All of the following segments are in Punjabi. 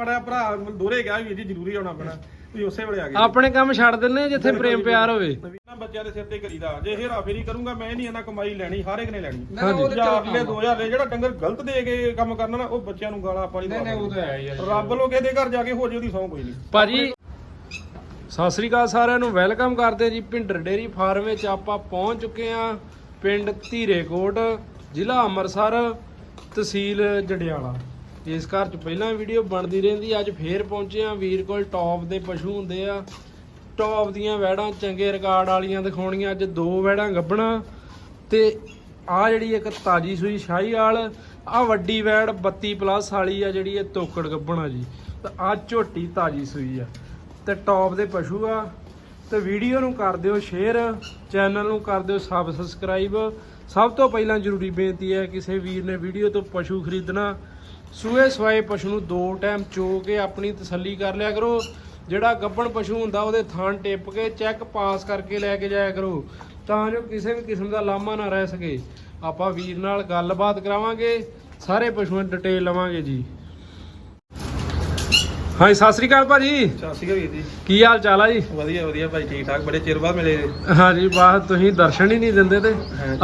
ਮੜਾ ਭਰਾ ਦੋਰੇ ਗਿਆ ਵੀਰ ਜੀ ਜ਼ਰੂਰੀ ਆਉਣਾ ਪੈਣਾ ਤੁਸੀਂ ਉਸੇ ਵੇਲੇ ਆ ਗਏ। ਆਪਣੇ ਕੰਮ ਛੱਡ ਦਿੰਨੇ ਜਿੱਥੇ ਪ੍ਰੇਮ ਪਿਆਰ ਹੋਵੇ। ਨਾ ਬੱਚਿਆਂ ਦੇ ਸਿਰ ਤੇ ਕਰੀਦਾ। ਜੇ ਹੇਰਾ ਫੇਰੀ ਕਰੂੰਗਾ ਮੈਂ ਨਹੀਂ ਇਹਨਾਂ ਕਮਾਈ ਲੈਣੀ ਹਰ ਇੱਕ ਨੇ ਲੈਣੀ। ਹਾਂਜੀ। 1000 ਲੈ 2000 ਲੈ ਜਿਹੜਾ ਡੰਗਰ ਗਲਤ ਦੇ ਕੇ ਕੰਮ ਕਰਨਾ ਨਾ ਉਹ ਬੱਚਿਆਂ ਨੂੰ ਗਾਲਾਂ ਆਪਾਂ ਨਹੀਂ ਤਾਂ ਹੈ ਯਾਰ ਰੱਬ ਲੋ ਦੇ ਘਰ ਜਾ ਕੇ ਹੋ ਜੇ ਉਹਦੀ ਸੌਂ ਕੋਈ ਨਹੀਂ। ਭਾਜੀ ਸਤਿ ਸ੍ਰੀ ਅਕਾਲ ਸਾਰਿਆਂ ਨੂੰ ਵੈਲਕਮ ਕਰਦੇ ਜੀ ਭਿੰਡਰ ਡੇਰੀ ਫਾਰਮ ਵਿੱਚ। ਆਪਾਂ ਪਹੁੰਚ ਚੁੱਕੇ ਹਾਂ ਪਿੰਡ ਧੀਰੇਕੋਟ ਜ਼ਿਲ੍ਹਾ ਅੰਮ੍ਰਿਤਸਰ ਤਹਿਸੀਲ ਜੰਡਿਆਲਾ। ਇਸ ਘਰ 'ਚ ਪਹਿਲਾਂ ਵੀਡੀਓ ਬਣਦੀ ਰਹਿੰਦੀ, ਅੱਜ ਫੇਰ ਪਹੁੰਚੇ ਹਾਂ। ਵੀਰ ਕੋਲ ਟੌਪ ਦੇ ਪਸ਼ੂ ਹੁੰਦੇ ਆ। ਟੌਪ ਦੀਆਂ ਵੈੜਾਂ ਚੰਗੇ ਰਿਕਾਰਡ ਵਾਲੀਆਂ ਦਿਖਾਉਣੀਆਂ। ਅੱਜ ਦੋ ਵੈੜਾਂ ਗੱਭਣਾ। ਤੇ ਆ ਜਿਹੜੀ ਇੱਕ ਤਾਜੀ ਸੂਈ ਸ਼ਾਹੀਵਾਲ ਆ ਵੱਡੀ ਵੈੜ 32 ਪਲੱਸ ਵਾਲੀ ਆ ਜਿਹੜੀ ਇਹ ਤੋਕੜ ਗੱਭਣਾ ਜੀ। ਤੇ ਆ ਝੋਟੀ ਤਾਜੀ ਸੂਈ ਆ। ਤੇ ਟੌਪ ਦੇ ਪਸ਼ੂ ਆ। ਤੇ ਵੀਡੀਓ ਨੂੰ ਕਰ ਦਿਓ ਸ਼ੇਅਰ, ਚੈਨਲ ਨੂੰ ਕਰ ਦਿਓ ਸਬਸਕ੍ਰਾਈਬ। ਸਭ ਤੋਂ ਪਹਿਲਾਂ ਜ਼ਰੂਰੀ ਬੇਨਤੀ ਹੈ, ਕਿਸੇ ਵੀਰ ਨੇ ਵੀਡੀਓ ਤੋਂ ਪਸ਼ੂ ਖਰੀਦਣਾ ਸੂਏ ਸਵਾਏ ਪਸ਼ੂ ਨੂੰ ਦੋ ਟਾਈਮ ਚੋ ਕੇ ਆਪਣੀ ਤਸੱਲੀ ਕਰ ਲਿਆ ਕਰੋ। ਜਿਹੜਾ ਗੱਬਣ ਪਸ਼ੂ ਹੁੰਦਾ ਉਹਦੇ ਥਣ ਟਿੱਪ ਕੇ ਚੈੱਕ ਪਾਸ ਕਰਕੇ ਲੈ ਕੇ ਜਾਇਆ ਕਰੋ। ਤਾਂ ਜੋ ਕਿਸੇ ਵੀ ਕਿਸਮ ਦਾ ਲਾਮਾ ਨਾ ਰਹਿ ਸਕੇ। ਆਪਾਂ ਵੀਰ ਨਾਲ ਗੱਲਬਾਤ ਕਰਾਵਾਂਗੇ। ਸਾਰੇ ਪਸ਼ੂਆਂ ਦੀ ਡਿਟੇਲ ਲਵਾਂਗੇ ਜੀ। ਹਾਂਜੀ ਸਤਿ ਸ੍ਰੀ ਅਕਾਲ ਭਾਜੀ। ਸਤਿ ਸ਼੍ਰੀ ਅਕਾਲ ਵੀਰ ਜੀ। ਕੀ ਹਾਲ ਚਾਲ ਆ ਜੀ? ਵਧੀਆ ਵਧੀਆ ਭਾਈ ਠੀਕ ਠਾਕ ਬੜੇ ਚਿਰ ਬਾਅਦ ਮਿਲੇ ਹਾਂਜੀ ਬਾਤ ਤੁਸੀਂ ਦਰਸ਼ਨ ਹੀ ਨਹੀਂ ਦਿੰਦੇ ਤੇ।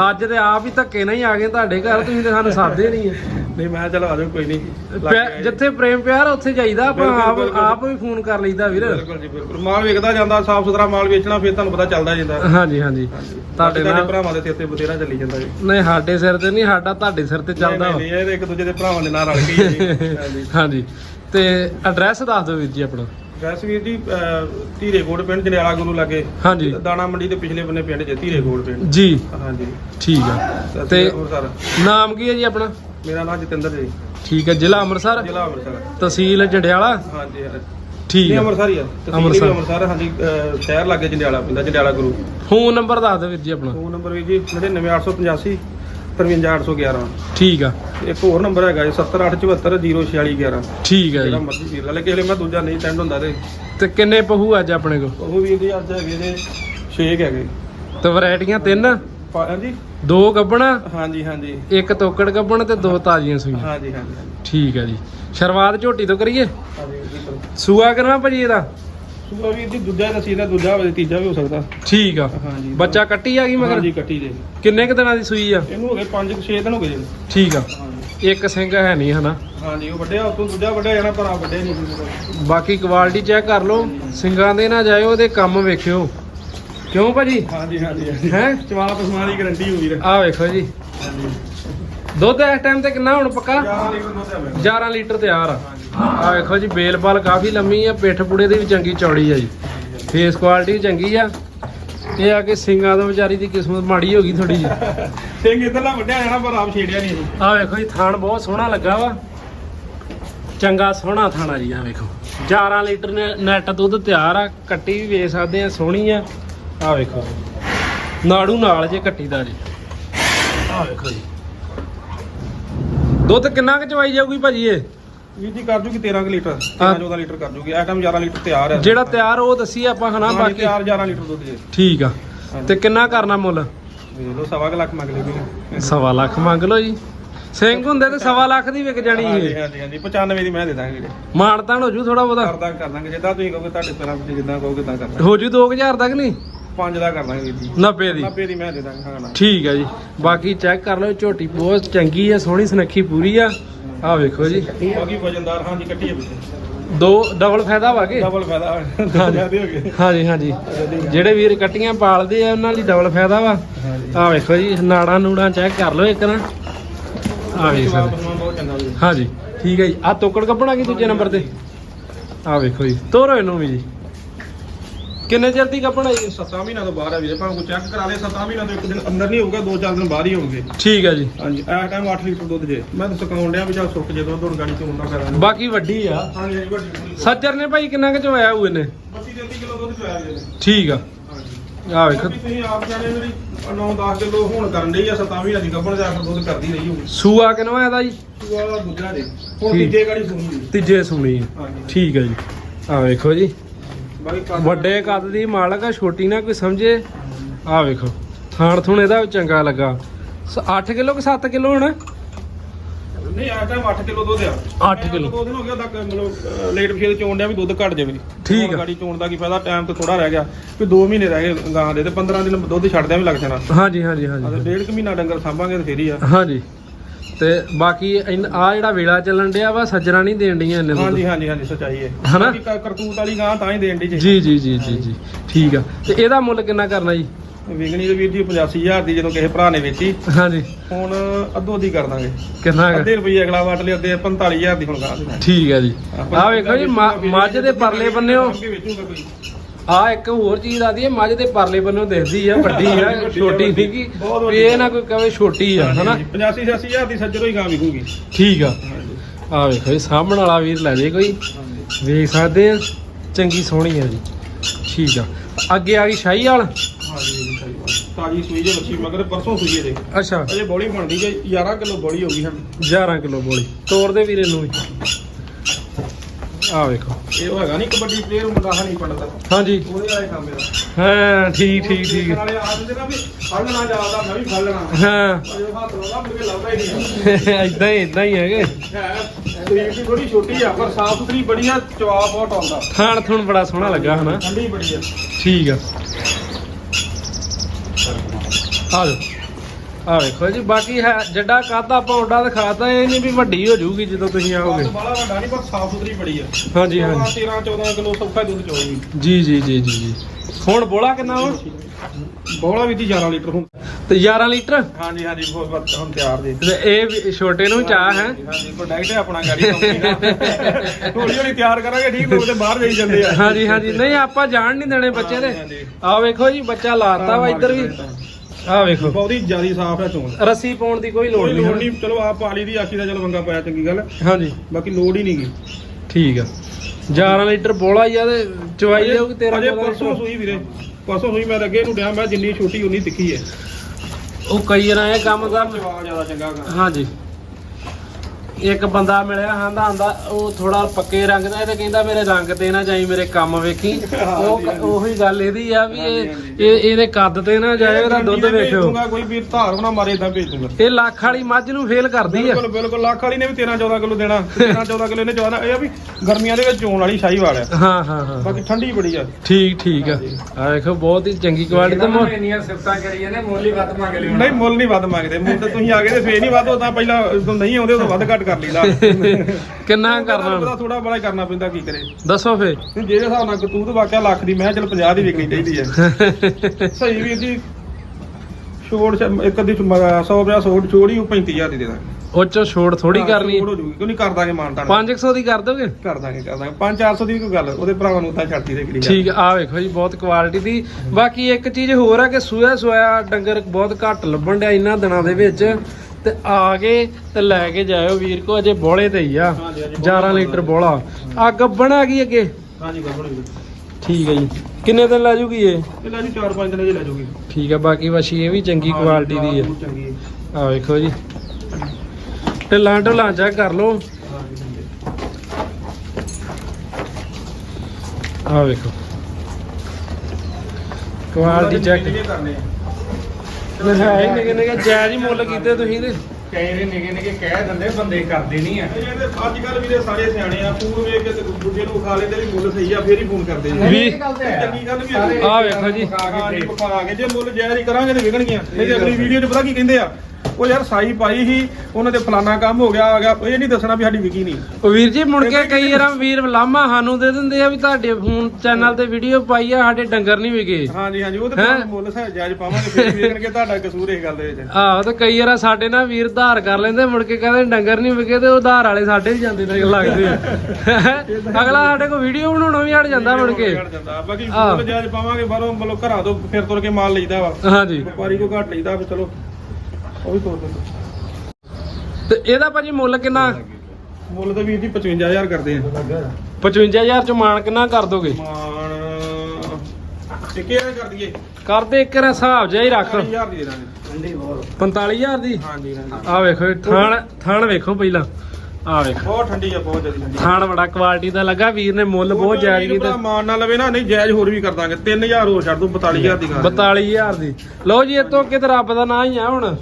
ਅੱਜ ਤੇ ਆਪ ਹੀ ਧੱਕੇ ਨਹੀਂ ਆ ਗਏ ਤੁਹਾਡੇ ਘਰ ਤੁਸੀਂ ਤੇ ਸਾਨੂੰ ਸਾਦੇ ਨਹੀਂ ਹੈ ਨਹੀਂ ਮੈਂ ਚਲੋ ਆ ਜਾਓ ਕੋਈ ਨਹੀਂ। ਲੱਗ ਪਿਆ- ਗਿਆ ਜੀ। ਜਿੱਥੇ ਪ੍ਰੇਮ ਪਿਆਰ ਉੱਥੇ ਜਾਈਦਾ ਆਪਾਂ ਬਿਲਕੁਲ, ਆਪ ਬਿਲਕੁਲ। ਆਪ ਵੀ ਫੋਨ ਕਰ ਲਈਦਾ ਵੀਰ। ਬਿਲਕੁਲ ਜੀ ਬਿਲਕੁਲ। ਮਾਲ ਵਿਕਦਾ ਜਾਂਦਾ ਸਾਫ਼ ਸੁਥਰਾ ਮਾਲ ਵੇਚਣਾ ਫਿਰ ਤੁਹਾਨੂੰ ਪਤਾ ਚੱਲਦਾ ਜਾਂਦਾ। ਹਾਂਜੀ ਹਾਂਜੀ। ਤੁਹਾਡੇ ਨਾਲ ਭਰਾਵਾਂ ਦੇ ਸਿਰ ਤੇ ਬਥੇਰਾ ਚੱਲੀ ਜਾਂਦਾ ਜੀ। ਨਹੀਂ ਸਾਡੇ ਸਿਰ ਤੇ ਨਹੀਂ ਸਾਡਾ ਤੁਹਾਡੇ ਸਿਰ ਤੇ ਚੱਲਦਾ ਨਹੀਂ, ਨਹੀਂ, ਇਹ ਤਾਂ ਇੱਕ ਦੂਜੇ ਦੇ ਭਰਾਵਾਂ ਦੇ ਨਾਲ ਰਲ ਕੇ ਹੀ ਹੈ ਜੀ। ਹਾਂਜੀ। ਹਾਂਜੀ। ਤੇ ਐਡਰੈਸ ਦੱਸ ਦਿਓ ਵੀਰ ਜੀ ਆਪਣਾ। ਵੈਸ ਵੀਰ ਜੀ ਅਹ, ਧੀਰੇਕੋਟ ਪਿੰਡ ਜਨਿਆਲਾ ਗੁਰੂ ਲਾਗੇ। ਹਾਂਜੀ। ਦਾਣਾ ਮੰਡੀ ਦੇ ਪਿਛਲੇ ਬੰਨੇ ਪਿੰਡ ਜੇ ਧੀਰੇਕੋਟ ਪਿੰਡ। ਜੀ। ਹਾਂਜੀ। ਠੀਕ ਆ। ਤੇ ਹੋਰ ਸਰ? ਨਾਮ ਕੀ ਹੈ ਜੀ ਆਪਣਾ? ਮੇਰਾ ਨਾਮ ਜਤਿੰਦਰ ਜੀ। ਠੀਕ ਹੈ ਜ਼ਿਲ੍ਹਾ ਅੰਮ੍ਰਿਤਸਰ? ਜ਼ਿਲ੍ਹਾ ਅੰਮ੍ਰਿਤਸਰ। ਤਹਿਸੀਲ ਜੰਡਿਆਲਾ? ਹਾਂਜੀ ਹਾਂਜੀ। ਠੀਕ ਨਹੀਂ ਹੈ ਅੰਮ੍ਰਿਤਸਰ ਹੀ ਆ। ਤਹਿਸੀਲ ਵੀ ਅੰਮ੍ਰਿਤਸਰ। ਅੰਮ੍ਰਿਤਸਰ ਹਾਂਜੀ ਅਹ, ਸ਼ਹਿਰ ਲਾਗੇ ਜੰਡਿਆਲਾ ਪੈਂਦਾ ਜੰਡਿਆਲਾ ਗੁਰੂ। ਫੋਨ ਨੰਬਰ ਦੱਸ ਦਿਓ ਵੀਰ ਜੀ ਆਪਣਾ। ਫੋਨ ਨੰਬਰ ਵੀ ਜੀ 99885 53811 ਠੀਕ ਆ। ਇੱਕ ਹੋਰ ਨੰਬਰ ਹੈਗਾ ਜੀ 7874 ਠੀਕ ਹੈ ਜਿਹੜਾ ਜੀ। ਮਰਜ਼ੀ ਵੀਰ ਲਾ ਲੈ ਕਿਸੇ ਵੇਲੇ ਮੈਂ ਦੂਜਾ ਨਹੀਂ ਟੈਂਡ ਹੁੰਦਾ ਤੇ। ਤੇ ਕਿੰਨੇ ਪਹੂ ਅੱਜ ਆਪਣੇ ਕੋਲ? ਉਹ ਵੀ ਜੀ ਅੱਜ ਹੈਗੇ ਨੇ 6 ਹੈਗੇ। ਤੇ ਵੈਰਾਈਟੀਆਂ ਤਿੰਨ? ਪਾ- ਹਾਂਜੀ? ਦੋ ਗੱਬਣਾ? ਹਾਂਜੀ ਹਾਂਜੀ। ਇੱਕ ਤੋਕੜ ਗੱਬਣ ਤੇ ਦੋ ਤਾਜ਼ੀਆਂ ਸੂਈਆਂ। ਹਾਂਜੀ ਹਾਂਜੀ ਹਾਂਜੀ। ਠੀਕ ਹੈ ਜੀ। ਸ਼ੁਰੂਆਤ ਝੋਟੀ ਤੋਂ ਕਰੀਏ? ਹਾਂਜੀ ਜੀ ਸਰ ਸੂਆ ਕਰਨਾ ਭਾਜੀ ਇਹਦਾ? ਸੁਪਰ ਵੀਰ ਜੀ ਦੂਜਾ ਨਸੀਬ ਦਾ ਦੂਜਾ ਹੋਵੇ ਤੀਜਾ ਵੀ ਹੋ ਸਕਦਾ। ਠੀਕ ਆ। ਹਾਂਜੀ। ਬੱਚਾ ਕੱਟੀ ਆ ਗਈ ਮਗਰ? ਹਾਂਜੀ ਕੱਟੀ ਜੇ ਕਿੰਨੇ ਕ ਦਿਨਾਂ ਦੀ ਸੂਈ ਆ? ਇਹਨੂੰ ਹੋ ਗਏ 5 6 ਦਿਨ ਹੋ ਗਏ ਜੀ। ਠੀਕ ਆ। ਇੱਕ ਸਿੰਘ ਹੈ ਨਹੀਂ ਹਨਾ? ਹਾਂਜੀ ਉਹ ਵੱਡਿਆ ਉਤੋਂ ਦੂਜਾ ਵੱਡਿਆ ਜਾਣਾ ਪਰ ਆ ਵੱਡੇ ਨਹੀਂ ਬਾਕੀ ਕੁਆਲਿਟੀ ਚੈੱਕ ਕਰ ਲਓ। ਸਿੰਘਾਂ ਦੇ ਨਾ ਜਾਇਓ ਉਹਦੇ ਕੰਮ ਵੇਖਿਓ। ਕਿਉਂ ਭਾਜੀ? ਹਾਂਜੀ ਹਾਂਜੀ ਹੈ? ਚਵਾਲ ਪਸਮਾਨ ਦੀ ਗਰੰਟੀ ਹੋ ਵੀਰ ਆ ਵੇਖੋ ਜੀ। ਦੁੱਧ ਇਸ ਟਾਈਮ ਤੇ ਕਿੰਨਾ ਹੁਣ ਪੱਕਾ? 11 ਲੀਟਰ ਦੁੱਧ ਹੈ ਮੈਮ 11 ਲੀਟਰ ਤਿਆਰ ਆ। ਆ ਵੇਖੋ ਜੀ ਬੇਲਬਾਲ ਕਾਫੀ ਲੰਮੀ ਆ ਪਿੱਠ ਪੁੜੇ ਦੀ ਵੀ ਚੰਗੀ ਚੌੜੀ ਆ ਜੀ। ਫੇਸ ਕੁਆਲਿਟੀ ਚੰਗੀ ਆ। ਇਹ ਆ ਕਿ ਸਿੰਘਾਂ ਤੋਂ ਵਿਚਾਰੀ ਦੀ ਕਿਸਮਤ ਮਾੜੀ ਹੋ ਗਈ ਥੋੜੀ ਜਿਹੀ। ਸਿੰਘ ਇਧਰਲਾ ਵੱਡਿਆ ਜਾਣਾ ਪਰ ਆਪ ਛੇੜਿਆ ਨਹੀਂ ਇਹਨੂੰ ਆ ਵੇਖੋ ਜੀ ਥਾਣ ਬਹੁਤ ਸੋਹਣਾ ਲੱਗਾ ਵਾ। ਚੰਗਾ ਸੋਹਣਾ ਥਾਣਾ ਜੀ ਆ ਵੇਖੋ। 11 ਲੀਟਰ ਨੈਟ ਦੁੱਧ ਤਿਆਰ ਆ ਕੱਟੀ ਵੀ ਵੇਚ ਸਕਦੇ ਆ ਸੋਹਣੀ ਆ। ਆ ਵੇਖੋ। ਨਾੜੂ ਨਾਲ ਜੇ ਕੱਟੀ ਦਾ ਜੀ। ਆ ਵੇਖੋ ਜੀ। ਦੁੱਧ ਕਿੰਨਾ ਕੁ ਚਵਾਈ ਜਾਊਗੀ ਭਾਜੀ ਇਹ? ਵੀਰ ਜੀ ਕਰ ਜੂਗੀ 13 ਕੁ ਲੀਟਰ 13 14 ਲੀਟਰ ਕਰ ਜੂਗੀ। ਇਸ ਟਾਈਮ 11 ਲੀਟਰ ਤਿਆਰ ਹੈ ਜਿਹੜਾ ਤਿਆਰ ਉਹ ਦੱਸੀ ਆਪਾਂ ਹਨਾ ਹਾਂਜੀ, ਬਾਕੀ ਤਿਆਰ 11 ਲੀਟਰ ਦੁੱਧ ਜੇ। ਠੀਕ ਆ। ਹਾਂਜੀ। ਤੇ ਕਿੰਨਾ ਕਰਨਾ ਮੁੱਲ? ਵੇਖ ਲਓ ਸਵਾ ਕੁ ਲੱਖ ਮੰਗ ਲਈ ਸਵਾ ਲੱਖ ਮੰਗ ਲਓ ਜੀ। ਸਿੰਘ ਹੁੰਦੇ ਤੇ ਸਵਾ ਲੱਖ ਦੀ ਵਿਕ ਜਾਣੀ ਹਾਂਜੀ ਹਾਂਜੀ 95 ਦੀ ਮੈਂ ਦੇ ਦਾਂਗੇ ਵੀਰੇ। ਮਾਨਤਾਨ ਹੋ ਜੂ ਥੋੜਾ ਬਹੁਤਾ। ਕਰ ਦਾਂਗੇ ਜਿੱਦਾਂ ਤੁਸੀਂ ਕਹੋਗੇ ਤੁਹਾਡੇ ਪੈਰਾਂ ਤੇ ਜਿੱਦਾਂ ਕਹੋਗੇ ਤਾਂ ਕਰ ਹੋ ਜੂ 2000 ਤੱਕ ਨਹੀਂ? 5 ਦਾ ਕਰ ਦਾਂਗੇ ਵੀਰ ਜੀ। 90 ਦੀ। 90 ਦੀ ਮੈਂ ਦੇ ਦਾਂਗਾ ਹਾਂ ਨਾ। ਠੀਕ ਹੈ ਜੀ। ਬਾਕੀ ਚੈੱਕ ਕਰ ਲਓ ਝੋਟੀ ਬਹੁਤ ਚੰਗੀ ਹੈ ਸੋਹਣੀ ਸੁਨੱਖੀ ਪੂਰੀ ਆ। ਆ ਵੇਖੋ ਜੀ। ਬਾਕੀ ਵਜਨਦਾਰ ਹਾਂਜੀ ਕੱਟੀ ਹੈ ਦੋ ਡਬਲ ਫਾਇਦਾ ਵਾਗੇ ਡਬਲ ਫਾਇਦਾ। ਹਾਂਜੀ। ਹੋ ਹਾਂਜੀ ਜਿਹੜੇ ਵੀਰ ਕੱਟੀਆਂ ਪਾਲਦੇ ਆ ਉਹਨਾਂ ਲਈ ਡਬਲ ਫਾਇਦਾ ਵਾ। ਹਾਂਜੀ ਆ ਵੇਖੋ ਜੀ ਨਾੜਾਂ ਨੂੜਾਂ ਚੈੱਕ ਕਰ ਲਓ ਇੱਕ ਨਾ। ਆ ਵੇਖ ਸਕਦੇ ਹਾਂਜੀ ਠੀਕ ਹੈ ਜੀ। ਆ ਤੋਕੜ ਕੱਪੜਾ ਕੀ ਦੂਜੇ ਨੰਬਰ ਤੇ? ਆ ਵੇਖੋ ਜੀ ਤੋਰੋ ਇਹਨੂੰ ਵੀ ਜੀ। ਕਿੰਨੇ ਚਿਰ ਦੀ ਕੱਪੜਾ ਜੀ? 7 ਮਹੀਨਾ ਤੋਂ ਬਾਹਰ ਹੈ ਵੀਰੇ ਭਾਵੇਂ ਕੋਈ ਚੈੱਕ ਕਰਾ ਲੇ 7 ਮਹੀਨਾ ਤੋਂ ਇੱਕ ਦਿਨ ਅੰਦਰ ਨਹੀਂ ਹੋਊਗਾ 2-4 ਦਿਨ ਬਾਹਰ ਹੀ ਹੋਣਗੇ। ਠੀਕ ਹੈ ਜੀ। ਹਾਂਜੀ ਇਸ ਟਾਈਮ 8 ਲੀਟਰ ਦੁੱਧ ਜੇ। ਮੈਂ ਤਾਂ ਸੁਕਾਉਣ ਡਿਆ ਵੀ ਚੱਲ ਸੁੱਕ ਜੇ ਦੁੱਧ ਹੁਣ ਗਾੜੀ ਚੋਂ ਹੁੰਦਾ ਕਰਾਂਗੇ ਬਾਕੀ ਵੱਡੀ ਆ। ਹਾਂਜੀ ਵੱਡੀ ਪੂਰੀ ਸੱਜਰ ਨੇ ਭਾਈ ਕਿੰਨਾ ਕੁ ਚੋਇਆ ਇਹਨੇ? 32 33 ਕਿਲੋ ਦੁੱਧ ਚੋਇਆ ਵੀਰੇ। ਠੀਕ ਆ। ਹਾਂਜੀ। ਆ ਵੇਖੋ। ਤੁਸੀਂ ਆਪ ਜਾਣੇ ਮੇਰੀ 9-10 ਕਿਲੋ ਹੁਣ ਕਰਨ ਡਈ ਆ 7 ਮਹੀਨਾ ਦੀ ਗੱਭਣ ਜਾ ਦੁੱਧ ਕਰਦੀ ਰਹੀ ਹੋਊਗੀ ਸੂਆ ਕਿਨਵਾ ਇਹਦਾ ਜੀ? ਸੂਆ ਦੂਜਾ ਦੇ ਹੁਣ ਠੀਕ। ਤੀਜੇ ਗਾੜੀ ਸੁਣੀ ਤੀਜੇ ਸੁਣੀ। ਹਾਂਜੀ। ਠੀਕ ਹੈ ਜੀ। ਆ ਵੇਖੋ ਜੀ। ਵੱਡੇ ਕੱਦ ਦੀ ਮਾਲਕ ਆ ਛੋਟੀ ਨਾ ਕੋਈ ਸਮਝੇ। ਆ ਵੇਖੋ ਥਾਣ ਥੁਣ ਇਹਦਾ ਚੰਗਾ ਲੱਗਾ। 8 ਕਿਲੋ ਕਿ 7 ਕਿਲੋ ਹੋਣਾ? ਨਹੀਂ ਆ ਟਾਈਮ 8 ਕਿਲੋ ਦੁੱਧ ਆ। ਅੱਠ ਕਿੱਲੋ। ਦੋ ਦਿਨ ਹੋ ਗਿਆ ਤੱਕ ਮਤਲਬ ਲੇਟ ਫੇਰ ਚੋਣ ਡਿਆ ਵੀ ਦੁੱਧ ਘਟ ਜਾਵੇ। ਠੀਕ ਆ। ਗਾੜੀ ਚੋਣ ਦਾ ਕੀ ਫਾਇਦਾ ਟਾਈਮ ਤੇ ਥੋੜਾ ਰਹਿ ਗਿਆ। ਵੀ 2 ਮਹੀਨੇ ਰਹਿ ਗਏ ਗਾਂ ਦੇ ਤੇ 15 ਦਿਨ ਦੁੱਧ ਛੱਡਦਿਆਂ ਵੀ ਲੱਗ ਜਾਣਾ। ਹਾਂਜੀ ਹਾਂਜੀ ਤੇ ਹਾਂਜੀ ਡੇਢ ਕੁ ਮਹੀਨਾ ਡੰਗਰ ਸਾਂਭਾਂਗੇ ਤੇ ਫੇਰ ਹੀ ਆ। ਹਾਂਜੀ। ਤੇ ਬਾਕੀ ਆ ਜਿਹੜਾ ਵੇਲਾ ਚੱਲਣ ਡਿਆ ਵਾ ਸੱਜਣਾ ਨਹੀਂ ਦੇਣ ਡੀਆਂ ਇੰਨੇ ਦੁੱਧ ਹਾਂਜੀ ਹਾਂਜੀ ਹਾਂਜੀ ਸਚਾਈ ਹੈ। ਹਨਾ? ਬਾਕੀ ਕ- ਕਰਤੂਤ ਵਾਲੀ ਗਾਂ ਤਾਂ ਹੀ ਦੇਣ ਦੀ ਜੀ। ਜੀ ਜੀ ਜੀ ਜੀ ਠੀਕ ਆ। ਤੇ ਇਹਦਾ ਮੁੱਲ ਕਿੰਨਾ ਕਰਨਾ ਜੀ? ਵਿਗਣੀ ਦੇ ਵੀਰ ਜੀ 85000 ਦੀ ਜਦੋਂ ਕਿਸੇ ਭਰਾ ਨੇ ਵੇਚੀ ਹਾਂਜੀ। ਹੁਣ ਅੱਧੋ ਅੱਧੀ ਕਰ ਦਾਂਗੇ ਕਿੰਨਾ ਕੁ? ਅੱਧੇ ਰੁਪਏ ਅਗਲਾ ਵਟ ਲਿਆ ਅੱਧੇ 45000 ਦੀ ਹੁਣ ਗਾਂ ਦੇ ਠੀਕ ਆ ਜੀ। ਆ ਵੇਖੋ ਜੀ ਮਾ- ਮੱਝ ਦੇ ਪਰਲੇ ਬੰਨਿਓ। ਆ ਇੱਕ ਹੋਰ ਚੀਜ਼ ਆਦੀ ਹੈ ਮੱਝ ਦੇ ਪਰਲੇ ਬੰਨਿਓ ਦਿਖਦੀ ਆ ਵੱਡੀ ਆ ਛੋਟੀ ਨਹੀਂ ਕੀ ਬਹੁਤ ਵੱਡੀ ਇਹ ਨਾ ਕੋਈ ਕਵੇ ਛੋਟੀ ਆ ਹਨਾ? 85 86000 ਦੀ ਸੱਜਰੋ ਹੀ ਗਾਂ ਵਿਕੂਗੀ। ਠੀਕ ਆ। ਆ ਵੇਖੋ ਜੀ ਸਾਹਮਣ ਵਾਲਾ ਵੀਰ ਲੈ ਜੇ ਕੋਈ। ਵੇਖ ਸਕਦੇ ਆ ਚੰਗੀ ਸੋਹਣੀ ਆ ਜੀ। ਠੀਕ ਆ। ਅੱਗੇ ਆ ਗਈ ਸ਼ਾਹੀ ਵਾਲ। ਤਾਜੀ ਸੂਈ ਜੇ ਬੱਚੀ ਮਗਰ ਪਰਸੋਂ ਸੂਈ ਜੇ ਅੱਛਾ। ਅਜੇ ਬੋਲੀ ਬਣਦੀ ਜੇ 11 ਕਿਲੋ ਬੋਲੀ ਹੋ ਗਈ ਹਨ 11 ਕਿਲੋ ਬੋਲੀ। ਤੋੜ ਦੇ ਵੀਰੇ ਨੂੰ ਵੀ। ਆ ਵੇਖੋ। ਇਹ ਉਹ ਹੈਗਾ ਨਹੀਂ ਕਬੱਡੀ ਪਲੇਅਰ ਮੁੰਡਾ ਨਹੀਂ ਪੜਦਾ ਹਾਂਜੀ। ਉਹਦੇ ਵਾਲੇ ਕੰਮ ਮੇਰਾ ਹਾਂ ਠੀਕ ਠੀਕ ਠੀਕ। ਨਾਲੇ ਆ ਜਾਂਦੇ ਨਾ ਵੀ ਫੜ ਲੈਣਾ ਜਾਂਦਾ ਮੈਂ ਵੀ ਫੜ ਲੈਣਾ ਹਾਂ। ਅਜੇ ਹੱਥ ਲਾਉਂਦਾ ਮੁੜ ਕੇ ਲਾਉਂਦਾ ਹੀ ਨਹੀਂ। ਇਦਾਂ ਹੀ ਇਦਾਂ ਹੀ ਹੈਗੇ। ਹੈ ਸਰੀਰ ਦੀ ਥੋੜੀ ਛੋਟੀ ਆ ਪਰ ਸਾਫ਼ ਸੁਥਰੀ ਬੜੀ ਆ ਜਵਾਬ ਬਹੁਤ ਆਉਂਦਾ। ਖਾਣ ਥੁਣ ਬੜਾ ਸੋਹਣਾ ਲੱਗਾ ਹਨਾ? ਠੰਡੀ ਬੜੀ ਆ। ਠੀਕ ਆ। ਆ ਆ ਵੇਖੋ ਜੀ ਬਾਕੀ ਹੈ ਜੱਡਾ ਕਾਦਾ ਪੌਂਡਾ ਦਿਖਾਤਾ ਇਹ ਨਹੀਂ ਵੀ ਵੱਡੀ ਹੋ ਜਾਊਗੀ ਜਦੋਂ ਤੁਸੀਂ ਆਓਗੇ। ਬਾਲਾ ਵੱਡਾ ਨਹੀਂ ਪਰ ਸਾਫ਼ ਸੁਥਰੀ ਬੜੀ ਆ। ਹਾਂਜੀ ਹਾਂਜੀ। 13 14 ਕਿਲੋ ਸੌਖਾ ਦੁੱਧ ਚੋਗੀ ਜੀ ਜੀ ਜੀ ਜੀ ਜੀ। ਹੁਣ ਬੋਲਾ ਕਿੰਨਾ ਵਾ? ਬੋਲਾ ਵੀ ਦੀ 11 ਲੀਟਰ ਹੁਣ। ਤੇ 11 ਲੀਟਰ? ਹਾਂਜੀ ਹਾਂਜੀ ਬਹੁਤ ਹੁਣ ਤਿਆਰ ਜੀ। ਤੇ ਇਹ ਵੀ ਛੋਟੇ ਨੂੰ ਚਾਹ ਹੈ। ਹਾਂਜੀ ਪ੍ਰੋਡਕਟ ਹੈ ਆਪਣਾ ਗਾੜੀ ਕੰਪਨੀ ਦਾ ਹੌਲੀ ਹੌਲੀ ਤਿਆਰ ਕਰਾਂਗੇ ਠੀਕ ਲੋਕ ਤੇ ਬਾਹਰ ਜਾਈ ਜਾਂਦੇ ਆ। ਹਾਂਜੀ ਹਾਂਜੀ ਨਹੀਂ ਆਪਾਂ ਜਾਣ ਨਹੀਂ ਦੇਣੇ ਬੱਚੇ ਦੇ। ਆ ਵੇਖੋ ਜੀ ਬੱਚਾ ਲਾਤਾ ਵਾ ਇੱਧਰ ਵੀ। ਆ ਵੇਖੋ। ਬਹੁਤੀ ਜਿਆਦੀ ਸਾਫ਼ ਹੈ ਚੋਣ। ਰੱਸੀ ਪਾਉਣ ਦੀ ਕੋਈ ਲੋੜ ਕੋਈ ਨਹੀਂ ਲੋੜ? ਨਹੀਂ। ਚਲੋ ਆ ਪਾਲੀ ਦੀ ਆਖੀ ਦਾ ਚਲ ਵੰਗਾ ਪਾਇਆ ਚੰਗੀ ਗੱਲ ਹਾਂਜੀ। ਬਾਕੀ ਲੋੜ ਹੀ ਨਹੀਂਗੀ ਠੀਕ ਆ। 11 ਲੀਟਰ ਬੋਲਾ ਹੀ ਆ ਤੇ ਚਵਾਈ ਜਾਊਗੀ 13 ਅਜੇ 14 ਪਰਸੋਂ। ਸੂਈ ਵੀਰੇ। ਪਰਸੋਂ ਸੂਈ ਮੈਂ ਅੱਗੇ ਨੂੰ ਡਿਆ ਮੈਂ ਜਿੰਨੀ ਛੋਟੀ ਉਨੀ ਤਿੱਖੀ ਹੈ। ਉਹ ਕਈ ਜਣਾ ਇਹ ਕੰਮ ਦਾ ਜਵਾਬ ਜ਼ਿਆਦਾ ਚੰਗਾ ਗਾ। ਹਾਂਜੀ। ਇੱਕ ਬੰਦਾ ਮਿਲਿਆ ਆਂਦਾ ਆਂਦਾ ਉਹ ਥੋੜਾ ਪੱਕੇ ਰੰਗ ਦਾ ਇਹ ਤੇ ਕਹਿੰਦਾ ਮੇਰੇ ਰੰਗ ਤੇ ਨਾ ਜਾਈ ਮੇਰੇ ਕੰਮ ਵੇਖੀ। ਉਹ ਉਹੀ ਗੱਲ ਇਹਦੀ ਆ ਵੀ ਇਹ ਇਹ- ਇਹਦੇ ਕੱਦ ਤੇ ਨਾ ਜਾਏ ਇਹਦਾ ਦੁੱਧ ਭੇਜ ਵੇਖਿਓ। ਦੂੰਗਾ, ਕੋਈ ਵੀਰ ਧਾਰ ਹੋਣਾ ਮਾਰੇ ਇਦਾਂ ਭੇਜ ਦੂੰਗਾ ਇਹ ਲੱਖ ਵਾਲੀ ਮੱਝ ਨੂੰ ਫੇਲ ਕਰਦੀ ਆ। ਬਿਲਕੁਲ ਬਿਲਕੁਲ ਲੱਖ ਵਾਲੀ ਨੇ ਵੀ 13 14 ਕਿਲੋ ਦੇਣਾ। 13 14 ਕਿਲੋ ਇਹਨੇ ਚਵਾਦਾ ਇਹ ਆ ਵੀ ਗਰਮੀਆਂ ਦੇ ਵਿੱਚ ਚੋਣ ਵਾਲੀ ਸ਼ਾਹੀ ਵਾਲ ਹੈ ਹਾਂ ਹਾਂ ਹਾਂ ਬਾਕੀ ਠੰਡੀ ਬੜੀ ਆ। ਠੀਕ ਠੀਕ ਆ। ਆ ਵੇਖੋ ਬਹੁਤ ਹੀ ਚੰਗੀ ਕੁਆਲਿਟੀ ਤੇ ਮੁੱਲ- ਇੰਨੀਆਂ ਸਿਫਤਾਂ ਕਰੀਏ ਨੇ ਮੋਲੀ ਵੱਧ ਮੰਗ ਲਈ ਨਹੀਂ ਮੁੱਲ ਨਹੀਂ ਵੱਧ ਮੰਗਦੇ। ਮੁੱਲ ਤਾਂ ਤੁਸੀਂ ਆ ਗਏ ਤੇ ਫੇਰ ਨਹੀਂ ਵੱਧ ਉਦਾਂ ਪਹਿਲਾਂ ਜਦੋਂ ਨਹੀਂ ਆਉਂਦੇ ਉਦੋਂ ਵੱਧ ਘੱਟ ਕਰ ਲਈਦਾ ਕਿੰਨਾ ਕਰਨਾ? ਪਤਾ ਥੋੜਾ ਬੜਾ ਕਰਨਾ ਪੈਂਦਾ ਕੀ ਕਰੇ। ਦੱਸੋ ਫੇ ਜਿਹੜੇ ਹਿਸਾਬ ਨਾਲ ਕਤੂਤ ਵਾਕਿਆ ਲੱਖ ਦੀ ਮੈਂ ਚਲ 50 ਦੀ ਵਿਕਣੀ ਚਾਹੀਦੀ ਹੈ। ਸਹੀ ਵੀਰ ਜੀ ਛੋੜ ਇੱਕ ਅੱਧੀ 100 50 ਛੋੜ ਛੋੜ ਹੀ ਉਹ 35000 ਦੀ ਦੇ ਦਾਂਗੇ। ਉਹ ਚੋਂ ਛੋੜ ਥੋੜੀ ਕਰਨੀ। ਛੋੜ ਹੋ ਜੂਗੀ ਕਿਉਂ ਨਹੀਂ ਕਰ ਦਾਂਗੇ ਮਾਨਤਾ 500 ਦੀ ਕਰ ਦੋਗੇ? ਕਰ ਦਾਂਗੇ ਕਰ ਦਾਂਗੇ। 5-400 ਦੀ ਕੋਈ ਗੱਲ ਉਹਦੇ ਭਰਾਵਾਂ ਨੂੰ ਤਾਂ ਛੱਡਤੀ ਦੇ ਗੱਲ। ਠੀਕ ਆ ਵੇਖੋ ਜੀ ਬਹੁਤ ਕੁਆਲਿਟੀ ਦੀ। ਬਾਕੀ ਇੱਕ ਚੀਜ਼ ਹੋਰ ਆ ਕਿ ਸੂਆ ਸੋਇਆ ਡੰਗਰ ਬਹੁਤ ਘੱਟ ਲੱਭਣ ਡਿਆ ਇਹਨਾਂ ਦਿਨਾਂ ਦੇ ਵਿੱਚ। ਤੇ ਆ ਕੇ ਤੇ ਲੈ ਕੇ ਜਾਇਓ ਵੀਰ ਕੋ ਅਜੇ ਬੋਲੇ ਤੇ ਹੀ ਆ। ਹਾਂਜੀ, ਹਾਂਜੀ, 11 ਲੀਟਰ ਬੋਲਾ। ਆ ਗੱਬਣ ਆ ਗਈ ਅੱਗੇ? ਹਾਂਜੀ ਗੱਬੜ ਵੀ ਠੀਕ ਹੈ ਜੀ। ਕਿੰਨੇ ਦਿਨ ਲੈ ਜੂਗੀ ਇਹ? ਇਹ ਲੈ ਜੀ 4-5 ਦਿਨ ਜੇ ਲੈ ਜੂਗੀ। ਠੀਕ ਆ ਬਾਕੀ ਵਸ਼ੀ ਇਹ ਵੀ ਚੰਗੀ ਹਾਂ, ਕੁਆਲਿਟੀ ਦੀ ਬਹੁਤ ਚੰਗੀ ਹੈ ਆ। ਆ ਵੇਖੋ ਜੀ। ਢਿੱਲਾਂ ਢੁੱਲਾਂ ਚੈੱਕ ਕਰ ਲਓ। ਆ ਵੇਖੋ। ਕੁਆਲਿਟੀ ਚੈੱਕ ਕਰਨੇ ਆ। ਹੈ ਹੀ ਨਿਕੇ ਨਿਕੇ ਜਾਇਜ਼ ਹੀ ਮੁੱਲ ਕੀਤੇ ਤੁਸੀਂ ਤੇ ਕਈ ਦੇ ਨਿੱਕੇ ਨਿੱਕੇ ਕਹਿ ਦਿੰਦੇ ਬੰਦੇ ਕਰਦੇ ਨਹੀਂ ਆ। ਅੱਜ ਕੱਲ ਵੀਰੇ ਸਾਰੇ ਸਿਆਣੇ ਆ ਫੋਨ ਵੇਖ ਕੇ ਤੇ ਦੂਜੇ ਨੂੰ ਖਾ ਲੈਂਦੇ ਵੀ ਮੁੱਲ ਸਹੀ ਆ ਫੇਰ ਹੀ ਫੋਨ ਕਰਦੇ ਜੀ ਵੀ-। ਚੰਗੀ ਗੱਲ ਵੀ ਸਾਰੇ ਆ। ਆਹ ਵੇਖੋ ਜੀ। ਕੇ ਮੁੱਲ ਜਾਇਜ਼ ਹੀ ਕਰਾਂਗੇ ਤੇ ਵਿਕਣਗੀਆਂ। ਨਹੀਂ ਤੇ ਅਗਲੀ ਵੀਡੀਓ 'ਚ ਪਤਾ ਕੀ ਕਹਿੰਦੇ ਆ? ਉਹ ਯਾਰ ਸਾਈ ਪਾਈ ਸੀ ਉਹਨਾਂ ਦੇ ਫਲਾਨਾ ਕੰਮ ਹੋ ਗਿਆ ਆ ਗਿਆ ਇਹ ਨਹੀਂ ਦੱਸਣਾ ਵੀ ਸਾਡੀ ਵਿਕੀ ਨਹੀਂ। ਉਹ ਵੀਰ ਜੀ ਮੁੜ ਕੇ ਕਈ ਵਾਰ ਵੀਰ ਲਾਮਾ ਸਾਨੂੰ ਦੇ ਦਿੰਦੇ ਆ ਵੀ ਤੁਹਾਡੇ ਫੋਨ ਚੈਨਲ ਤੇ ਵੀਡੀਓ ਪਾਈ ਆ ਸਾਡੇ ਡੰਗਰ ਨਹੀਂ ਵਿਕੇ। ਹਾਂਜੀ ਹਾਂਜੀ ਉਹ ਤੇ ਮੁੱਲ ਸਹਿ ਜਾਇਜ਼ ਪਾਵਾਂਗੇ ਫੇਰ ਹੀ ਵਿਕਣਗੇ ਤੁਹਾਡਾ ਕਸੂਰ ਇਸ ਗੱਲ ਦੇ ਵਿੱਚ। ਆਹੋ ਤੇ ਕਈ ਵਾਰ ਸਾਡੇ ਨਾਲ ਵੀਰ ਧਾਰ ਕਰ ਲੈਂਦੇ ਮੁੜ ਕੇ ਕਹਿੰਦੇ ਡੰਗਰ ਨਹੀਂ ਵਿਕੇ ਤੇ ਉਹ ਧਾਰ ਵਾਲੇ ਸਾਡੇ ਵੀ ਜਾਂਦੇ ਨੇ ਲੱਗਦੇ ਆ। ਅਗਲਾ ਸਾਡੇ ਕੋਲ ਵੀਡੀਓ ਬਣਾਉਣੋਂ ਵੀ ਹਟ ਜਾਂਦਾ ਮੁੜ ਕੇ। ਘਟ ਜਾਂਦਾ। ਬਾਕੀ। ਮੁੱਲ ਜਾਇਜ਼ ਪਾਵਾਂਗੇ ਬਾਹਰੋਂ ਮਤਲਬ ਘਰਾਂ ਤੋਂ ਫਿਰ ਤੁਰ ਕੇ ਮਾਲ ਲਈਦਾ ਵਾ। ਹਾਂਜੀ। ਵਪਾਰੀ ਕੋ ਘੱਟ ਲਈਦਾ ਵੀ ਚਲੋ। ਉਹ ਵੀ ਤੇ ਇਹਦਾ ਭਾਜੀ ਮੁੱਲ ਕਿੰਨਾ? ਮੁੱਲ ਤਾਂ ਵੀਰ ਜੀ 55000 ਕਰਦੇ ਆ। 55000 ਚ ਮਾਨ ਕਿੰਨਾ ਕਰ ਦੋਗੇ? ਮਾਨ ਟਿੱਕੇ ਆ ਕਰ ਦਈਏ। ਕਰਦੇ ਇੱਕ ਰ ਹਿਸਾਬ ਜਿਹਾ ਹੀ ਰੱਖ। 40000 ਦੀ ਦੇ ਦਾਂਗੇ। 45000 ਦੀ? ਹਾਂਜੀ ਹਾਂਜੀ। ਆ ਵੇਖੋ ਇਹ ਥਾਣ ਥਾਣ ਵੇਖੋ ਪਹਿਲਾਂ। ਆ ਵੇਖੋ। ਬਹੁਤ ਠੰਡੀ ਆ ਬਹੁਤ ਜ਼ਿਆਦਾ ਠੰਡੀ ਥਾਣ ਬੜਾ ਕੁਆਲਿਟੀ ਦਾ ਲੱਗਾ ਵੀਰ ਨੇ ਮੁੱਲ ਬਹੁਤ ਜਾਇਜ਼ ਕੀਤਾ। ਕੀਤਾ ਮਾਨ ਨਾ ਲਵੇ ਨਾ ਨਹੀਂ ਜਾਇਜ਼ ਹੋਰ ਵੀ ਕਰ ਦਾਂਗੇ। 3000 ਹੋਰ ਛੱਡ ਦੂੰ 42000 ਦੀ ਗੱਲ 42000 ਦੀ। ਲਓ ਜੀ ਇਹ ਤੋਂ ਕਿਤੇ ਰੱਬ ਦਾ ਨਾਂ ਹੀ ਆ ਹੁਣ।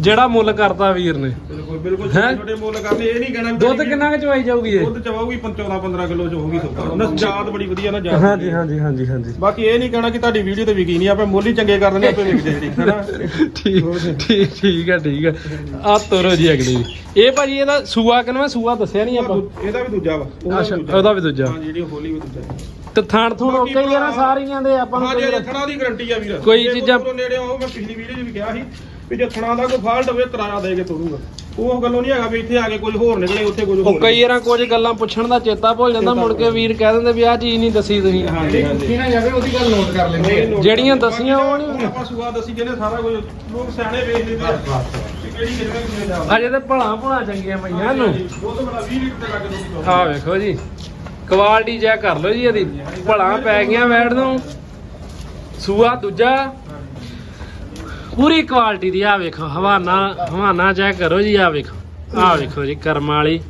ਜਿਹੜਾ ਮੁੱਲ ਕਰਤਾ ਵੀਰ ਨੇ। ਬਿਲਕੁਲ ਬਿਲਕੁਲ ਹੈਂ? ਛੋਟੇ ਛੋਟੇ ਮੁੱਲ ਕਰਨੇ ਇਹ ਨਹੀਂ ਕਹਿਣਾ ਵੀ ਦੁੱਧ ਤੁਹਾਡੀ ਕਿੰਨਾ ਕੁ ਚਵਾਈ ਜਾਊਗੀ ਇਹ? ਦੁੱਧ ਚਵਾਉਗੀ 14 15 ਕਿਲੋ ਚ ਹੋਊਗੀ ਸੁੱਕਾ ਨਾ ਜਾਤ ਬੜੀ ਵਧੀਆ ਨਾ ਜਾਤ ਹਾਂਜੀ ਹਾਂਜੀ ਹਾਂਜੀ ਹਾਂਜੀ। ਬਾਕੀ ਇਹ ਨਹੀਂ ਕਹਿਣਾ ਕਿ ਤੁਹਾਡੀ ਵੀਡੀਓ ਤੇ ਵਿਕੀ ਨਹੀਂ ਆਪੇ ਮੁੱਲ ਹੀ ਚੰਗੇ ਕਰ ਦਿੰਦੇ ਆਪੇ ਵਿਕ ਜਿਹੜੀ ਹੈਨਾ ਠੀਕ ਠੀਕ ਠੀਕ ਹੈ ਠੀਕ ਹੈ। ਆ ਤੋਰੋ ਜੀ ਅਗਲੀ। ਵੀ। ਇਹ ਭਾਜੀ ਇਹਦਾ ਸੂਆ ਕਿਨਵਾ ਸੂਆ ਦੱਸਿਆ ਨਹੀਂ ਆਪਾਂ? ਇਹਦਾ ਵੀ ਦੂਜਾ ਵਾ। ਉਹਦਾ ਅੱਛਾ ਵੀ ਦੂਜਾ। ਉਹਦਾ ਵੀ ਦੂਜਾ। ਹਾਂ ਜਿਹੜੀ ਹੋਲੀ ਵੀ ਦੂਜਾ। ਤੇ ਥਾਣ ਥੂਣ ਬਾਕੀ ਓਕੇ ਹੀ ਆ ਨਾ ਭਰਾ- ਸਾਰੀਆਂ ਦੇ ਆਪਾਂ ਨੂੰ ਹਾਂ ਕੋਈ ਜੇ ਦੀ ਗਾਰੰਟੀ ਆ ਵੀਰ। ਕੋਈ ਜੇ ਚੀਜ਼ਾਂ- ਨੇੜੇ ਆਓ ਮੈਂ ਪਿਛਲੀ ਵੀਡੀਓ 'ਚ ਵੀ ਕਿਹਾ ਸੀ ਵੀ ਜੇ ਥਣਾ ਦਾ ਕੋਈ ਫਾਲਟ ਹੋਵੇ ਕਿਰਾਇਆ ਦੇ ਕੇ ਤੋਰੂਗਾ ਉਹ ਗੱਲੋਂ ਨਹੀਂ ਹੈਗਾ ਵੀ ਇੱਥੇ ਆ ਕੇ ਕੁਝ ਹੋਰ ਨਿਕਲੇ ਉੱਥੇ ਕੁਝ ਉਹ ਹੋਰ ਕਈ ਵਾਰਾਂ ਕੁਝ ਗੱਲਾਂ ਪੁੱਛਣ ਦਾ ਚੇਤਾ ਭੁੱਲ ਜਾਂਦਾ ਮੁੜ ਕੇ ਵੀਰ ਕਹਿ ਦਿੰਦੇ ਵੀ ਆਹ ਚੀਜ਼ ਨਹੀਂ ਦੱਸੀ ਤੁਸੀਂ। ਹਾਂਜੀ ਹਾਂਜੀ। ਨਾ ਜਾਵੇ ਉਹਦੀ ਗੱਲ ਨੋਟ ਕਰ ਲੈਂਦੇ। ਆ ਜਿਹੜੀਆਂ ਦੱਸੀਆਂ ਉਹ ਨੀ- ਹੁਣ ਆਪਾਂ ਸੁਆ ਦੱਸੀ ਜਿਹਨੇ ਸਾਰਾ ਕੁਝ ਲੋਕ ਸਿਆਣੇ ਵੇਖ ਲੈਂਦੇ ਆ। ਵੀ ਕਿਹੜੀ ਕਿਹੜੇ ਕਿਹਨੇ ਜਾ ਅਜੇ ਤੇ ਭਲਾ ਭਲਾ ਚੰਗੀਆਂ ਪਈਆਂ ਨੂੰ ਉਹ ਤਾਂ ਬੜਾ 20 ਲੀਟਰ ਲੱਗ ਦੁੱਧ ਆਹ ਵੇਖੋ ਜੀ। ਕੁਆਲਿਟੀ ਚੈੱਕ ਕਰ ਲਓ ਜੀ ਇਹਦੀ। ਭਲਾ ਪੈ ਗਈਆਂ ਵੈੜ ਨੂੰ। ਸੂਆ ਦੂਜਾ। ਪੂਰੀ ਕੁਆਲਿਟੀ ਦੀ ਆ ਵੇਖੋ ਹਵਾਨਾ ਹਵਾਨਾ ਚੈੱਕ ਕਰੋ ਜੀ ਆ ਵੇਖੋ ਆ ਵੇਖੋ ਜੀ ਕਰਮ ਵਾਲੀ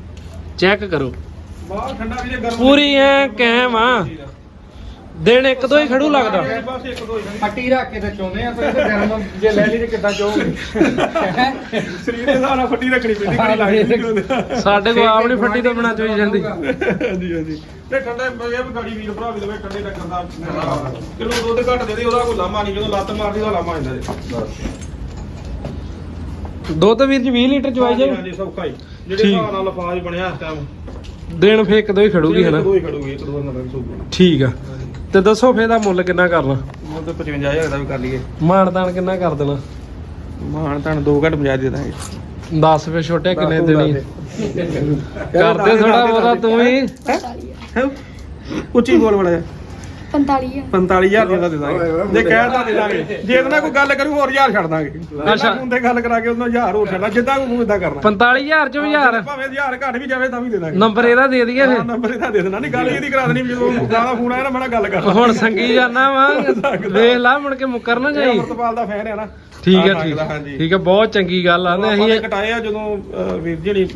ਚੈੱਕ ਕਰੋ। ਬਾਹਰ ਠੰਡਾ ਵੀ ਗਰਮ ਪੂਰੀ ਐ ਕੈਮ ਆ ਦਿਨ ਇੱਕ ਦੋ ਹੀ ਖੜੂ ਲੱਗਦਾ। ਬਸ ਇੱਕ ਦੋ ਹੀ ਖੜੀ। ਹੱਟੀ ਰੱਖ ਕੇ ਤੇ ਚੋਂਦੇ ਆ ਤੇ ਗਰਮ ਜੇ ਲੈ ਲਈ ਤੇ ਕਿੱਦਾਂ ਚੋਗੇ? ਸਰੀਰ ਦੇ ਨਾਲ ਫੱਟੀ ਰੱਖਣੀ ਪੈਂਦੀ ਬੜੀ ਲੱਗਦੀ ਸਾਡੇ ਕੋਲ ਆਪ ਨੀ ਫੱਟੀ ਤੋਂ ਬਣਾ ਚੋਈ ਜਾਂਦੀ। ਹਾਂਜੀ ਹਾਂਜੀ। ਤੇ ਠੰਡਾ ਇਹ ਵੀ ਗਾੜੀ ਵੀਰ ਭਰਾ ਵੀ ਲਵੇ ਠੰਡੇ ਟੱਕਰ ਦਾ ਕਿਲੋ ਦੁੱਧ ਘੱਟ ਦੇ ਦੇ ਉਹਦਾ ਕੋਈ ਲਾਮਾ ਨਹੀਂ ਜਦੋਂ ਲੱਤ ਮਾਰਦੀ ਉਹਦਾ ਲਾਮਾ ਜਾਂਦਾ ਜੀ। ਦੁੱਧ ਵੀਰ ਜੀ 20 ਲੀਟਰ ਚਵਾਈ ਹਾਂਜੀ, ਜਾਓ। ਹਾਂਜੀ ਸੌਖਾ ਹੀ। ਜਿਹੜੇ ਠੀਕ। ਹਿਸਾਬ ਨਾਲ ਲਫਾਜ਼ ਬਣਿਆ ਇਸ ਟਾਈਮ ਦਿਨ ਦੋ ਹੀ ਖੜੂਗੀ ਹਨਾ? ਦੋ ਹੀ ਖੜੂਗੀ ਇੱਕ ਦੋ ਨੰਬਰ ਸੂਪਰ ਠੀਕ ਆ। ਤੇ ਦੱਸੋ ਫੇਰ ਦਾ ਮੁੱਲ ਕਿੰਨਾ ਕਰਨਾ? ਉਹ ਤਾਂ 55000 ਦਾ ਵੀ ਕਰ ਲਈਏ। ਮਾਨਦਾਨ ਕਿੰਨਾ ਕਰ ਦੇਣਾ? ਮਾਨ ਤਾਂ 2 ਘੱਟ 50 ਦੇ ਦਾਂਗੇ। 10 ਫੇ ਛੋਟੇ ਕਿੰਨੇ ਦੇਣੀ? ਕਰਦੇ ਥੋੜਾ ਬਹੁਤਾ ਤੂੰ ਵੀ ਹੈਂ? ਉੱਚੀ ਬੋਲ ਬੜਾ 45 45000 ਦਾ ਦੇ ਦਾਂਗੇ। ਜੇ ਕਹਿਤਾ ਦੇ ਦਾਂਗੇ। ਜੇ ਇਹਦੇ ਨਾਲ ਕੋਈ ਗੱਲ ਕਰੂ ਹੋਰ 1000 ਛੱਡ ਦਾਂਗੇ। ਅੱਛਾ। ਅੱਛਾ ਫੋਨ ਤੇ ਗੱਲ ਕਰਾ ਕੇ ਉਹਨਾਂ 1000 ਹੋਰ ਛੱਡਣਾ ਜਿੱਦਾਂ ਕੋਈ ਇਦਾਂ ਕਰਨਾ। 45000 ਚੋਂ 1000 ਭਾਵੇਂ 1000 ਘੱਟ ਵੀ ਜਾਵੇ ਤਾਂ ਵੀ ਦੇ ਦਾਂਗੇ। ਨੰਬਰ ਇਹਦਾ ਦੇ ਦਈਏ ਹਾਂ, ਫੇਰ। ਨੰਬਰ ਇਹਦਾ ਦੇ ਦੇਣਾ। ਨਹੀਂ ਗੱਲ ਇਹਦੀ ਕਰਾ ਦੇਣੀ ਵੀ ਜਦੋਂ ਗਾਣਾ ਫੋਨ ਆਇਆ ਨਾ ਮੈਂ ਗੱਲ ਕਰ ਹੁਣ ਸੰਗੀ ਜਾਣਾ ਵਾ। ਵੇਖ ਲਾ ਮੁੜ ਕੇ ਮੁੱਕਰ ਨਾ ਜਾਈ। ਅਮਰਤਪਾਲ ਦਾ ਫੈਨ ਹੈ ਨਾ। ਠੀਕ ਹੈ ਤਾਂ ਠੀਕ ਲੱਗਦਾ, ਹਾਂਜੀ ਠੀਕ ਹੈ ਬਹੁਤ ਚੰਗੀ ਗੱਲ ਆ। ਆਪਾਂ ਅਸੀਂ ਨੇ ਕਟਾਏ ਆ ਜਦੋਂ ਵੀਰ ਜਿਹੜੀ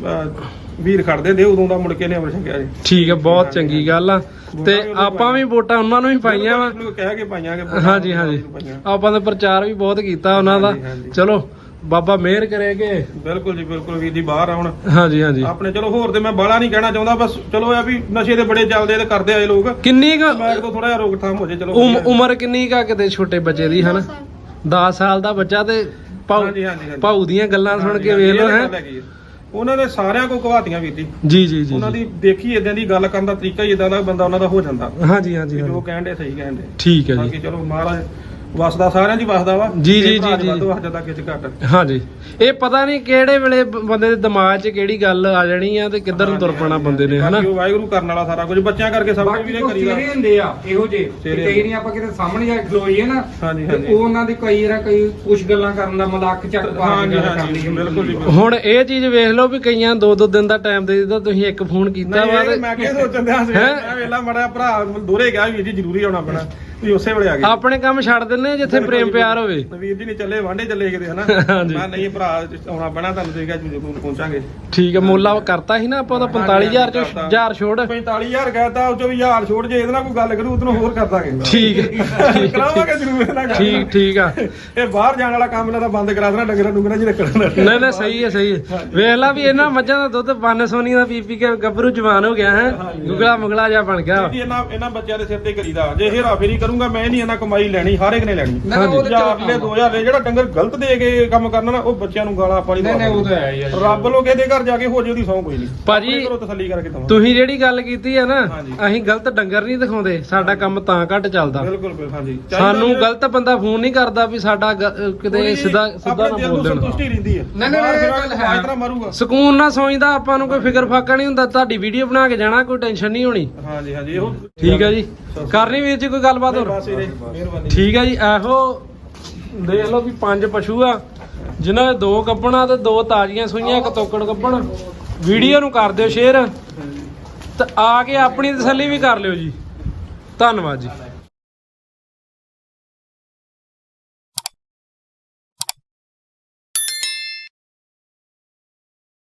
ਵੀਰ ਖੜਦੇ ਦੇ ਉਦੋਂ ਦਾ ਮੁੜ ਕੇ ਨੇ ਅਮਰ ਛਕਿਆ ਜੀ। ਠੀਕ ਹੈ ਬਹੁਤ ਚੰਗੀ ਗੱਲ ਆ। ਤੇ ਆਪਾਂ ਵੀ ਵੋਟਾਂ ਉਹਨਾਂ ਨੂੰ ਹੀ ਪਾਈਆਂ ਵਾ। ਬਿਲਕੁਲ ਕਹਿ ਕੇ ਪਾਈਆਂ ਕਿ ਹਾਂਜੀ ਹਾਂਜੀ। ਆਪਾਂ ਨੇ ਪ੍ਰਚਾਰ ਵੀ ਬਹੁਤ ਕੀਤਾ ਉਹਨਾਂ ਦਾ। ਚਲੋ ਬਾਬਾ ਮਿਹਰ ਕਰੇਗੇ। ਬਿਲਕੁਲ ਜੀ ਬਿਲਕੁਲ ਵੀਰ ਜੀ ਬਾਹਰ ਆਉਣ। ਹਾਂਜੀ ਹਾਂਜੀ। ਆਪਣੇ ਚਲੋ ਹੋਰ ਤੇ ਮੈਂ ਬਾਲਾ ਨਹੀਂ ਕਹਿਣਾ ਚਾਹੁੰਦਾ ਬਸ ਚਲੋ ਆ ਵੀ ਨਸ਼ੇ ਤੇ ਬੜੇ ਚੱਲਦੇ ਤੇ ਕਰਦੇ ਆਏ ਲੋਕ। ਕਿੰਨੀ ਕੁ ਮੈਂ ਤੋਂ ਥੋੜਾ ਜਿਹਾ ਰੋਕਥਾਮ ਹੋ ਜੇ ਚਲੋ। ਉਮਰ ਕਿੰਨੀ ਕਾ ਕਿਤੇ ਛੋਟੇ ਬੱਚੇ ਦੀ ਹਨਾ? 10 ਸਾਲ। ਦਾ ਬੱਚਾ ਤੇ। ਭਾਊ ਦੀਆਂ ਗੱਲਾਂ ਸੁਣ ਕੇ ਵੇਖ ਹੈਗੀ ਹੈ। ਉਹਨਾਂ ਦੇ ਸਾਰਿਆਂ ਕੋ ਕਵਾਤੀਆਂ ਵੀਰ ਜੀ ਜੀ ਜੀ ਜੀ ਉਹਨਾਂ। ਦੀ ਦੇਖੀ ਇਦਾਂ ਦੀ ਗੱਲ ਕਰਨ ਦਾ ਤਰੀਕਾ ਹੀ ਇਦਾਂ ਦਾ ਬੰਦਾ ਉਹਨਾਂ ਦਾ ਹੋ ਜਾਂਦਾ। ਹਾਂਜੀ ਹਾਂਜੀ ਜੋ ਹਾਂਜੀ ਕਹਿੰਦੇ ਸਹੀ ਕਹਿੰਦੇ ਠੀਕ ਹੈ ਬਾਕੀ ਜੀ ਚਲੋ ਮਹਾਰਾਜ ਵਸਦਾ ਸਾਰਿਆਂ ਦੀ ਵਸਦਾ ਵਾ। ਜੀ, ਜੀ, ਭਰਾ ਜੀ, ਵੱਧ ਜੀ। ਵਸਦਾ ਕਿਚ ਘੱਟ। ਹਾਂਜੀ। ਇਹ ਪਤਾ ਨਹੀਂ ਕਿਹੜੇ ਵੇਲੇ ਬ- ਬੰਦੇ ਦੇ ਦਿਮਾਗ 'ਚ ਕਿਹੜੀ ਗੱਲ ਆ ਜਾਣੀ ਆ ਤੇ ਕਿੱਧਰ ਨੂੰ ਤੁਰ ਪੈਣਾ ਬੰਦੇ ਨੇ ਹਨਾ? ਬਾਕੀ ਉਹ ਵਾਹਿਗੁਰੂ ਕਰਨ ਵਾਲਾ ਸਾਰਾ ਕੁਝ। ਬੱਚਿਆਂ ਕਰਕੇ ਸਭ ਕੁਝ ਬਾਕੀ ਵੀ ਨਹੀਂ ਕੋ ਕਰੀਦਾ ਤੇਰੇ ਹੁੰਦੇ ਆ ਇਹੋ ਜੇ ਤੇਰੇ ਕਈ ਨਹੀਂ ਆਪਾਂ ਕਿਤੇ ਸਾਹਮਣੇ ਜਾ ਕੇ ਖਲੋਈਏ ਨਾ ਹਾਂਜੀ, ਤੇ ਹਾਂਜੀ। ਉਹ ਉਹਨਾਂ ਦੀ ਕਈ ਵਾਰ ਕਈ ਕੁਝ ਗੱਲਾਂ ਕਰਨ ਦਾ ਮਲਾਕ ਚੱਕ ਪਾ ਕੇ ਹਾਂਜੀ ਗੱਲ ਹਾਂਜੀ ਕਰਨੀ ਹੁੰਦੀ ਬਿਲਕੁਲ ਜੀ। ਹੁਣ ਇਹ ਚੀਜ਼ ਵੇਖ ਲਓ ਵੀ ਕਈਆਂ ਦੋ ਦੋ ਦਿਨ ਦਾ ਟਾਈਮ ਦੇ ਦਿੱਤਾ ਤੁਸੀਂ ਇੱਕ ਫੋਨ ਕੀਤਾ ਵਾ ਤੇ ਮੈਂ ਕਿਹਾ ਸੋਚਣ ਦਿਆਂ ਸੀ ਹੈਂ? ਮੈਂ ਵੇਲਾ ਮੜਾ ਭਰਾ ਦੋਰੇ ਗਿਆ ਵੀਰ ਜੀ ਜ਼ਰੂਰੀ ਆਉਣਾ ਪੈਣਾ। ਤੁਸੀਂ ਉਸੇ ਵੇਲੇ ਆ ਗਏ। ਆਪਣੇ ਕੰਮ ਛੱਡ ਦਿੰਨੇ ਜਿੱਥੇ ਪ੍ਰੇਮ ਪਿਆਰ ਹੋਵੇ। ਤੇ ਵੀਰ ਜੀ ਨੇ ਚੱਲੇ ਵਾਂਡੇ ਚੱਲੇ ਕਿਤੇ ਹਨਾ। ਮੈਂ ਨਹੀਂ ਭਰਾ ਆਉਣਾ ਪੈਣਾ ਤੁਹਾਨੂੰ ਦੇਖਿਆ ਜਦੋਂ ਪਹੁੰਚਾਂਗੇ ਠੀਕ ਹੈ ਮੁੱਲਾ ਕਰਤਾ ਸੀ ਨਾ ਆਪਾਂ ਉਹਦਾ 45000 ਚੋਂ ਕਰਤਾ। 1000 ਛੋੜ। 45000 ਕਹਿਤਾ ਉਹ ਚੋਂ ਵੀ 1000 ਛੋੜ ਜੇ ਇਹਦੇ ਨਾਲ ਕੋਈ ਗੱਲ ਕਰੂ ਉਦੋਂ ਹੋਰ ਕਰ ਦਾਂਗੇ। ਠੀਕ ਹੈ ਕਰਾਵਾਂਗੇ ਜ਼ਰੂਰ ਇਹਦੇ। ਠੀਕ ਠੀਕ ਆ। ਇਹ ਬਾਹਰ ਜਾਣ ਵਾਲਾ ਕੰਮ ਇਹਨਾਂ ਦਾ ਬੰਦ ਕਰਾ ਦੇਣਾ ਡੰਗਰਾਂ ਡੁੰਗਰਾਂ ਜੀ ਰੱਖਣਾ ਨਹੀਂ ਨਹੀਂ ਸਹੀ ਹੈ ਸਹੀ ਹੈ ਵੇਖ ਲਾ ਵੀ ਇਹਨਾਂ ਮੱਝਾਂ ਦਾ ਦੁੱਧ ਪੰਨ ਸੋਨੀ ਦਾ ਪੀ ਪੀ ਕੇ ਗੱਭਰੂ ਜਵਾਨ ਹੋ ਗਿਆ ਹੈ। ਗੁਗਲਾ ਮੁਗਲਾ ਜਿਹਾ ਬਣ ਗਿਆ। ਜੀ ਇਹਨਾਂ ਇਹਨਾਂ ਬੱਚਿਆਂ ਦੇ ਸਿਰ ਤੇ ਕਰੀਦਾ। ਜੇ ਹੇਰਾ ਫੇਰੀ ਕਰੂੰਗਾ ਮੈਂ ਨਹੀਂ ਇਹਨਾਂ ਕਮਾਈ ਲੈਣੀ ਹਰ ਇੱਕ ਨੇ ਲੈਣੀ। ਨਾ, ਨਾ, ਉਹ ਤਾਂ ਹਜ਼ਾਰ ਚਲੋ ਲੈ 2000 ਲੈ ਜਿਹੜਾ ਡੰਗਰ ਗਲਤ ਦੇ ਕੇ ਕੰਮ ਕਰਨਾ ਨਾ ਉਹ ਬੱਚਿਆਂ ਨੂੰ ਗਾਲਾਂ ਪਾਣੀ ਨਹੀਂ ਨਹੀਂ ਉਹ ਤਾਂ ਹੈ ਆ ਜੀ। ਰੱਬ ਲੋਕ ਇਹਦੇ ਘਰ ਜਾ ਕੇ ਹੋ ਜੇ ਉਹਦੀ ਸੌਂ ਕੋਈ ਨਹੀਂ। ਭਾਜੀ, ਆਪਣੇ ਘਰੋਂ ਤਸੱਲੀ ਕਰਕੇ ਦਵਾਂ। ਤੁਸੀਂ ਜਿਹੜੀ ਗੱਲ ਕੀਤੀ ਹੈ ਨਾ ਹਾਂਜੀ। ਅਸੀਂ ਗਲਤ ਡੰਗਰ ਨਹੀਂ ਦਿਖਾਉਂਦੇ ਸਾਡਾ ਕੰਮ ਤਾਂ ਘੱਟ ਚੱਲਦਾ। ਬਿਲਕੁਲ ਬਿਲਕੁਲ ਹਾਂਜੀ। ਸਾਨੂੰ ਗਲਤ ਬੰਦਾ ਫੋਨ ਨਹੀਂ ਕਰਦਾ ਵੀ ਸਾਡਾ ਗ- ਅਹ ਕਿਤੇ ਸਿੱਧਾ ਸਿੱਧਾ ਨਾ ਬੋਲ ਦੇਣ। ਸੰਤੁਸ਼ਟੀ ਰਹਿੰਦੀ ਹੈ ਨਹੀਂ, ਨਹੀਂ, ਬਾਹਰ ਇਹ ਗੱਲ ਹੈ। ਇਸ ਤਰ੍ਹਾਂ ਮਾਰੂਗਾ। ਸਕੂਨ ਨਾਲ ਸੌਂਦਾ ਆਪਾਂ ਨੂੰ ਕੋਈ ਫਿਕਰ ਫਾਕਾ ਨਹੀਂ ਹੁੰਦਾ ਤੁਹਾਡੀ ਵੀਡੀਓ ਬਣਾ ਕੇ ਜਾਣਾ ਕੋਈ ਟੈਨਸ਼ਨ ਨਹੀਂ ਹੋਣੀ। ਹਾਂਜੀ ਹਾਂਜੀ ਇਹੋ ਠੀਕ ਹੈ ਜੀ। ਕਰਨੀ ਵੀਰ ਜੀ ਕੋਈ ਗੱਲਬਾਤ? ਬਸ ਮਿਹਰਬਾਨੀ। ਠੀਕ ਹੈ ਜੀ ਇਹੋ ਦੇਖ ਲਓ ਵੀ ਪੰਜ ਪਸ਼ੂ ਆ ਜਿਨ੍ਹਾਂ ਦੇ ਦੋ ਗੱਬਣਾ ਤੇ ਦੋ ਤਾਜ਼ੀਆਂ ਸੂਈਆਂ ਇੱਕ ਤੋਕੜ ਗੱਬਣ ਵੀਡੀਓ ਨੂੰ ਕਰ ਦਿਓ ਸ਼ੇਅਰ ਤੇ ਆ ਕੇ ਆਪਣੀ ਤਸੱਲੀ ਵੀ ਕਰ ਲਿਓ ਜੀ। ਧੰਨਵਾਦ ਜੀ।